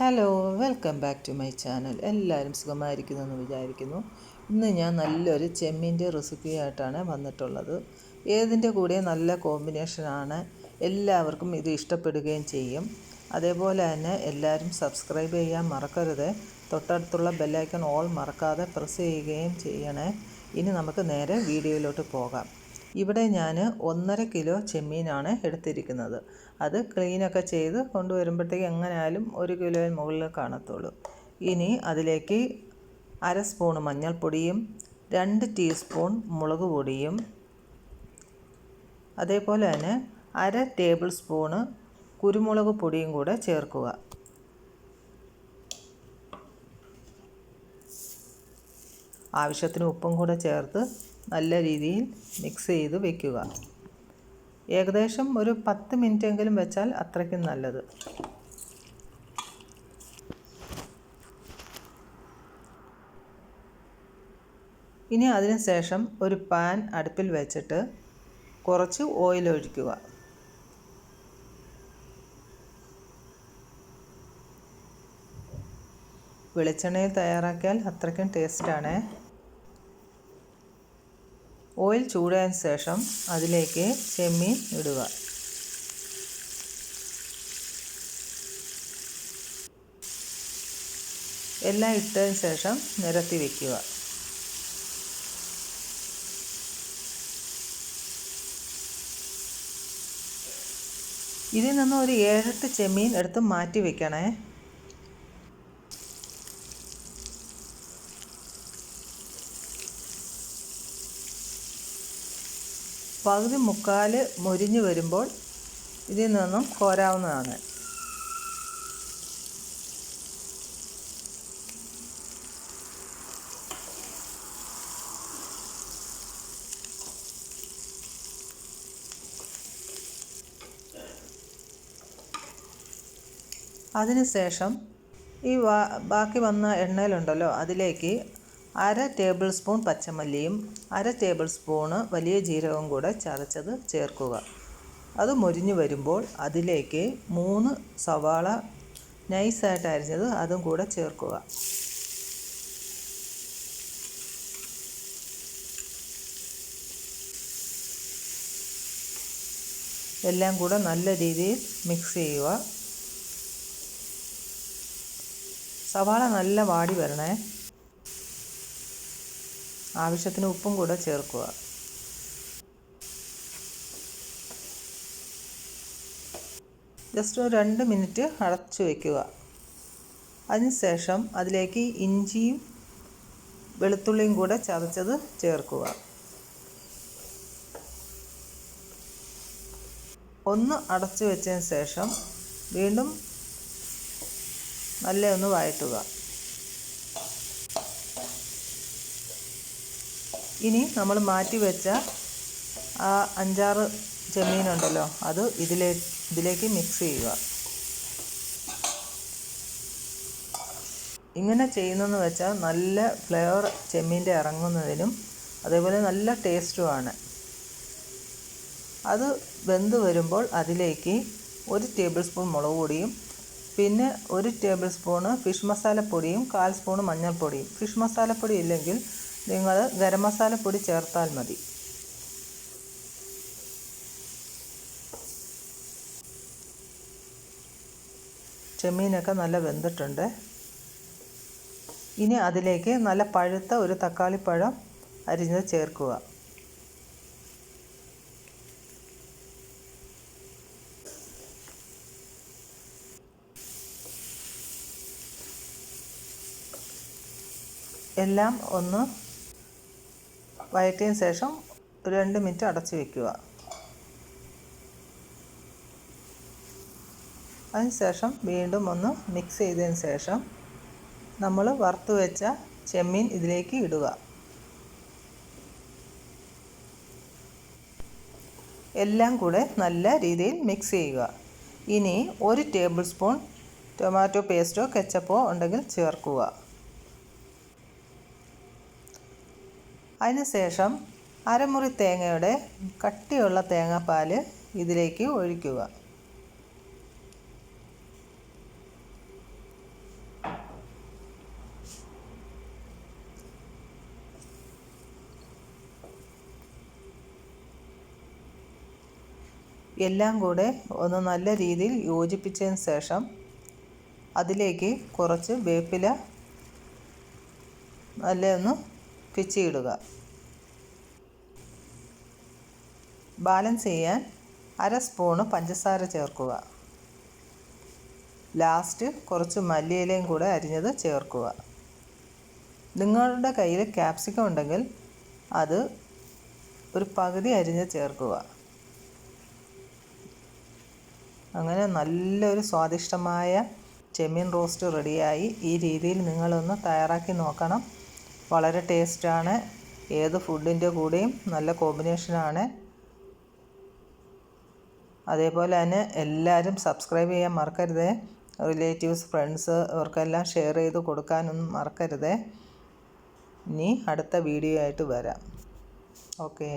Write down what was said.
Hello welcome back to my channel എല്ലാവരും സുഖമായിരിക്കുന്നു എന്ന് വിചാരിക്കുന്നു. ഇന്ന് ഞാൻ നല്ലൊരു ചെമ്മീന്റെ റെസിപ്പിയായിട്ടാണ് വന്നിട്ടുള്ളത്. ഏതിന്റെ കൂടെ നല്ല കോമ്പിനേഷനാണ് എല്ലാവർക്കും ഇത് ഇഷ്ടപ്പെടുകയും ചെയ്യും. അതേപോലെ തന്നെ എല്ലാവരും സബ്സ്ക്രൈബ് ചെയ്യാൻ മറക്കരുത്. തൊട്ടടുത്തുള്ള ബെല്ലൈക്കൺ ഓൾ മറക്കാതെ പ്രസ് ചെയ്യുകയും ചെയ്യണേ. ഇനി നമുക്ക് നേരെ വീഡിയോയിലോട്ട് പോകാം. ഇവിടെ ഞാൻ ഒന്നര കിലോ ചെമ്മീനാണ് എടുത്തിരിക്കുന്നത്. അത് ക്ലീനൊക്കെ ചെയ്ത് കൊണ്ടുവരുമ്പോഴത്തേക്ക് എങ്ങനെയായാലും ഒരു കിലോയിൽ മുകളിൽ കാണത്തുള്ളൂ. ഇനി അതിലേക്ക് അര സ്പൂൺ മഞ്ഞൾപ്പൊടിയും രണ്ട് ടീസ്പൂൺ മുളക് പൊടിയും അതേപോലെ തന്നെ അര ടേബിൾ സ്പൂണ് കുരുമുളക് പൊടിയും കൂടെ ചേർക്കുക. ആവശ്യത്തിന് ഉപ്പും കൂടെ ചേർത്ത് നല്ല രീതിയിൽ മിക്സ് ചെയ്ത് വെക്കുക. ഏകദേശം ഒരു പത്ത് മിനിറ്റെങ്കിലും വെച്ചാൽ അത്രയ്ക്കും നല്ലത്. ഇനി അതിന് ശേഷം ഒരു പാൻ അടുപ്പിൽ വെച്ചിട്ട് കുറച്ച് ഓയിൽ ഒഴിക്കുക. വെളിച്ചെണ്ണയിൽ തയ്യാറാക്കിയാൽ അത്രയ്ക്കും ടേസ്റ്റാണ് ഓയിൽ ചൂടായതിന് ശേഷം അതിലേക്ക് ചെമ്മീൻ ഇടുക. എല്ലാം ഇട്ടതിന് ശേഷം നിരത്തി വയ്ക്കുക ഇതിൽ നിന്ന് ഒരു ഏഴെട്ട് ചെമ്മീൻ എടുത്ത് മാറ്റി വെക്കണേ. പകുതി മുക്കാൽ മൊരിഞ്ഞു വരുമ്പോൾ ഇതിൽ നിന്നും കോരാവുന്നതാണ്. അതിനുശേഷം ഈ ബാക്കി വന്ന എണ്ണയിലുണ്ടല്ലോ അതിലേക്ക് അര ടേബിൾ സ്പൂൺ പച്ചമല്ലിയും അര ടേബിൾ സ്പൂണ് വലിയ ജീരകവും കൂടെ ചതച്ചത് ചേർക്കുക. അത് മൊരിഞ്ഞു വരുമ്പോൾ അതിലേക്ക് മൂന്ന് സവാള നൈസായിട്ട് അരിഞ്ഞത് അതും കൂടെ ചേർക്കുക. എല്ലാം കൂടെ നല്ല രീതിയിൽ മിക്സ് ചെയ്യുക. സവാള നല്ല വാടി വരണേ. ആവശ്യത്തിന് ഉപ്പും കൂടെ ചേർക്കുക. ജസ്റ്റ് ഒരു രണ്ട് മിനിറ്റ് അടച്ചു വയ്ക്കുക അതിനുശേഷം അതിലേക്ക് ഇഞ്ചിയും വെളുത്തുള്ളിയും കൂടെ ചതച്ചത് ചേർക്കുക. ഒന്ന് അടച്ചു വെച്ചതിന് ശേഷം വീണ്ടും നല്ല ഒന്ന് വഴറ്റുക. ഇനി നമ്മൾ മാറ്റി വെച്ച ആ അഞ്ചാറ് ചെമ്മീനുണ്ടല്ലോ അത് ഇതിലേ ഇതിലേക്ക് മിക്സ് ചെയ്യുക. ഇങ്ങനെ ചെയ്യുന്നതെന്ന് വെച്ചാൽ നല്ല ഫ്ലേവർ ചെമ്മീന്റെ ഇറങ്ങുന്നതിനും അതേപോലെ നല്ല ടേസ്റ്റുമാണ് അത് വെന്ത് വരുമ്പോൾ അതിലേക്ക് ഒരു ടേബിൾ സ്പൂൺ മുളക് പൊടിയും പിന്നെ ഒരു ടേബിൾ സ്പൂണ് ഫിഷ് മസാലപ്പൊടിയും കാൽ സ്പൂൺ മഞ്ഞൾപ്പൊടിയും. ഫിഷ് മസാലപ്പൊടി ഇല്ലെങ്കിൽ നിങ്ങൾ ഗരം പൊടി ചേർത്താൽ മതി. ചെമ്മീനൊക്കെ നല്ല വെന്തിട്ടുണ്ട്. ഇനി അതിലേക്ക് നല്ല പഴുത്ത ഒരു തക്കാളിപ്പഴം അരിഞ്ഞത് ചേർക്കുക. എല്ലാം ഒന്ന് വഴറ്റിയതിന് ശേഷം ഒരു രണ്ട് മിനിറ്റ് അടച്ചു വയ്ക്കുക അതിനുശേഷം വീണ്ടും ഒന്ന് മിക്സ് ചെയ്തതിന് ശേഷം നമ്മൾ വറുത്ത് വെച്ച ചെമ്മീൻ ഇതിലേക്ക് ഇടുക. എല്ലാം കൂടെ നല്ല രീതിയിൽ മിക്സ് ചെയ്യുക. ഇനി ഒരു ടേബിൾ സ്പൂൺ ടൊമാറ്റോ പേസ്റ്റോ കെച്ചപ്പോ ഉണ്ടെങ്കിൽ ചേർക്കുക. അതിനുശേഷം അരമുറി തേങ്ങയുടെ കട്ടിയുള്ള തേങ്ങാപ്പാൽ ഇതിലേക്ക് ഒഴിക്കുക. എല്ലാം കൂടെ ഒന്ന് നല്ല രീതിയിൽ യോജിപ്പിച്ചതിന് ശേഷം അതിലേക്ക് കുറച്ച് വേപ്പില നല്ല ഒന്ന് പിച്ചിയിടുക ബാലൻസ് ചെയ്യാൻ അര സ്പൂണ് പഞ്ചസാര ചേർക്കുക. ലാസ്റ്റ് കുറച്ച് മല്ലിയിലയും കൂടെ അരിഞ്ഞത് ചേർക്കുക. നിങ്ങളുടെ കയ്യിൽ ക്യാപ്സിക്കം ഉണ്ടെങ്കിൽ അത് ഒരു പകുതി അരിഞ്ഞ് ചേർക്കുക. അങ്ങനെ നല്ലൊരു സ്വാദിഷ്ടമായ ചെമ്മീൻ റോസ്റ്റ് റെഡിയായി ഈ രീതിയിൽ നിങ്ങളൊന്ന് തയ്യാറാക്കി നോക്കണം. വളരെ ടേസ്റ്റാണ്. ഏത് ഫുഡിന്റെ കൂടെയും നല്ല കോമ്പിനേഷനാണ്. അതേപോലെ തന്നെ എല്ലാവരും സബ്സ്ക്രൈബ് ചെയ്യാൻ മറക്കരുത്. റിലേറ്റീവ്സ് ഫ്രണ്ട്സ് ഇവർക്കെല്ലാം ഷെയർ ചെയ്ത് കൊടുക്കാനൊന്നും മറക്കരുത്. ഇനി അടുത്ത വീഡിയോ ആയിട്ട് വരാം. ഓക്കേ.